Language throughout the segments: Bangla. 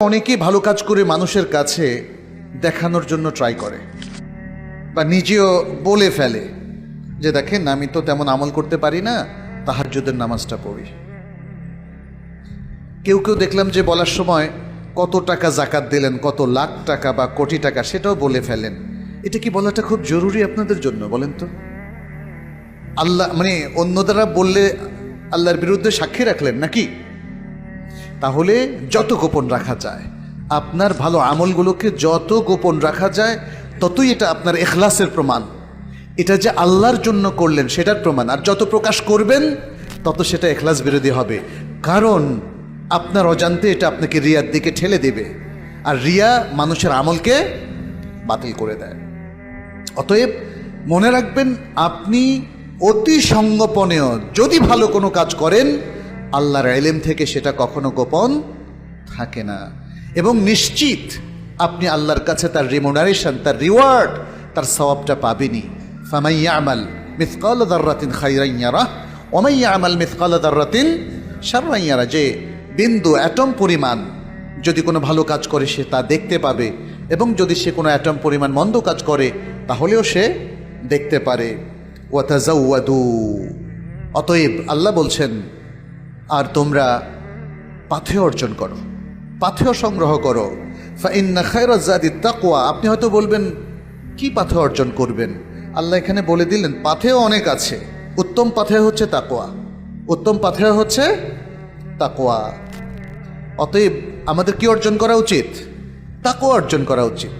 অনেকেই ভালো কাজ করে মানুষের কাছে দেখানোর জন্য ট্রাই করে। বা নিজেও বলে ফেলে যে, দেখেন, আমি তো তেমন আমল করতে পারি না, তাহাজ্জুদের নামাজটা পড়ি। কেউ কেউ দেখলাম যে, বলার সময় কত টাকা জাকাত দিলেন, কত লাখ টাকা বা কোটি টাকা, সেটাও বলে ফেলেন। এটা কি বলাটা খুব জরুরি আপনাদের জন্য, বলেন তো? আল্লাহ মানে অন্য দ্বারা বললে আল্লাহর বিরুদ্ধে সাক্ষী রাখলেন নাকি? তাহলে যত গোপন রাখা যায়, আপনার ভালো আমলগুলোকে যত গোপন রাখা যায়, ততই এটা আপনার এখলাসের প্রমাণ। এটা যে আল্লাহর জন্য করলেন সেটার প্রমাণ, আর যত প্রকাশ করবেন, তত সেটা এখলাস বিরোধী হবে। কারণ আপনার অজান্তে এটা আপনাকে রিয়ার দিকে ঠেলে দেবে, আর রিয়া মানুষের আমলকে বাতিল করে দেয়। অতএব মনে রাখবেন, আপনি অতি সঙ্গোপনেও যদি ভালো কোনো কাজ করেন আল্লাহর এলেম থেকে সেটা কখনো গোপন থাকে না। এবং নিশ্চিত আপনি আল্লাহর কাছে তার রিমোনারেশন তার রিওয়ার্ড তার সওয়াবটা পাবেনই। ফামাইয়া আমাল মিসকাল দার্রাতিন খাইরাইয়ারা ওমাইয়া আমাল মিসকাল দার্রাতিন সাররাইয়ারা যে বিন্দু অ্যাটম পরিমাণ যদি কোনো ভালো কাজ করে, সে তা দেখতে পাবে। এবং যদি সে কোনো অ্যাটম পরিমাণ মন্দ কাজ করে, তাহলেও সে দেখতে পারে। ওয়াতাজাউয়াদু অতএব আল্লাহ বলছেন আর তোমরা পাথেয় অর্জন করো পাথেয় সংগ্রহ করো। খায়রাজাদি তাকওয়া, আপনি হয়তো বলবেন, কি পাথেয় অর্জন করবেন? আল্লাহ এখানে বলে দিলেন পাথেয় অনেক আছে। উত্তম পাথেয় হচ্ছে তাকোয়া উত্তম পাথেয় হচ্ছে তাকোয়া অতএব আমাদের কি অর্জন করা উচিত? তাকোয়া অর্জন করা উচিত।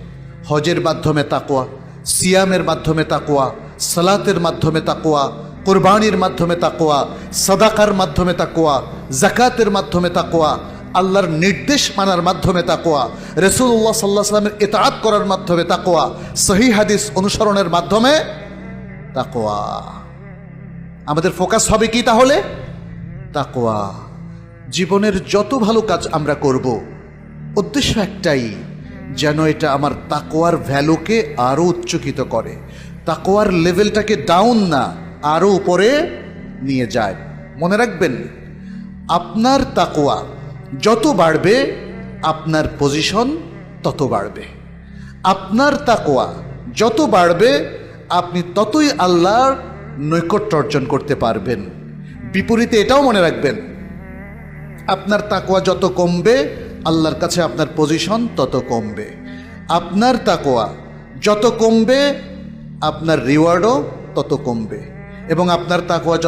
হজের মাধ্যমে তাকোয়া সিয়ামের মাধ্যমে তাকোয়া সালাতের মাধ্যমে তাকোয়া কোরবানির মাধ্যমে তাকোয়া সাদাকার মাধ্যমে তাকোয়া জাকাতের মাধ্যমে তাকোয়া আল্লাহর নির্দেশ মানার মাধ্যমে তাকোয়া রসুল্লাহ সাল্লাহ সাল্লামের এতাআত করার মাধ্যমে তাকোয়া সহি হাদিস অনুসরণের মাধ্যমে তাকোয়া আমাদের ফোকাস হবে কি তাহলে? তাকোয়া জীবনের যত ভালো কাজ আমরা করব, উদ্দেশ্য একটাই, যেন এটা আমার তাকোয়ার ভ্যালুকে আরও উচ্চকিত করে। তাকোয়ার লেভেলটাকে ডাউন না আরও উপরে নিয়ে যায়। মনে রাখবেন, আপনার তাকোয়া যত বাড়বে, আপনার পজিশন তত বাড়বে। আপনার তাকোয়া যত বাড়বে, আপনি ততই আল্লাহর নৈকট্য অর্জন করতে পারবেন। বিপরীতে এটাও মনে রাখবেন, আপনার তাকোয়া যত কমবে, আল্লাহর কাছে আপনার পজিশন তত কমবে। আপনার তাকোয়া যত কমবে, আপনার রিওয়ার্ডও তত কমবে। এবং আপনার তাকোয়া